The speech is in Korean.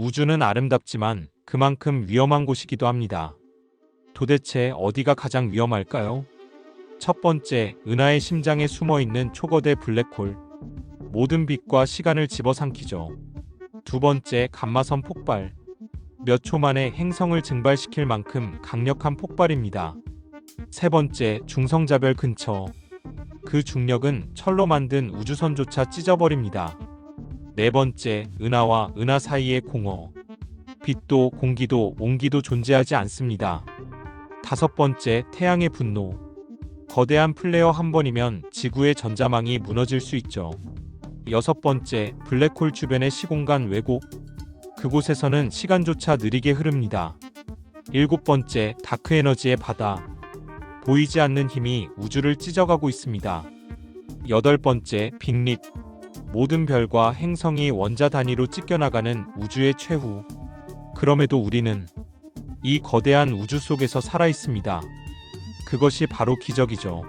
우주는 아름답지만 그만큼 위험한 곳이기도 합니다. 도대체 어디가 가장 위험할까요? 첫 번째, 은하의 심장에 숨어 있는 초거대 블랙홀. 모든 빛과 시간을 집어삼키죠. 두 번째, 감마선 폭발. 몇 초 만에 행성을 증발시킬 만큼 강력한 폭발입니다. 세 번째, 중성자별 근처. 그 중력은 철로 만든 우주선조차 찢어버립니다. 네 번째, 은하와 은하 사이의 공허. 빛도 공기도 온기도 존재하지 않습니다. 다섯 번째, 태양의 분노. 거대한 플레어 한 번이면 지구의 전자망이 무너질 수 있죠. 여섯 번째, 블랙홀 주변의 시공간 왜곡. 그곳에서는 시간조차 느리게 흐릅니다. 일곱 번째, 다크 에너지의 바다. 보이지 않는 힘이 우주를 찢어가고 있습니다. 여덟 번째, 빅립. 모든 별과 행성이 원자 단위로 찢겨나가는 우주의 최후. 그럼에도 우리는 이 거대한 우주 속에서 살아 있습니다. 그것이 바로 기적이죠.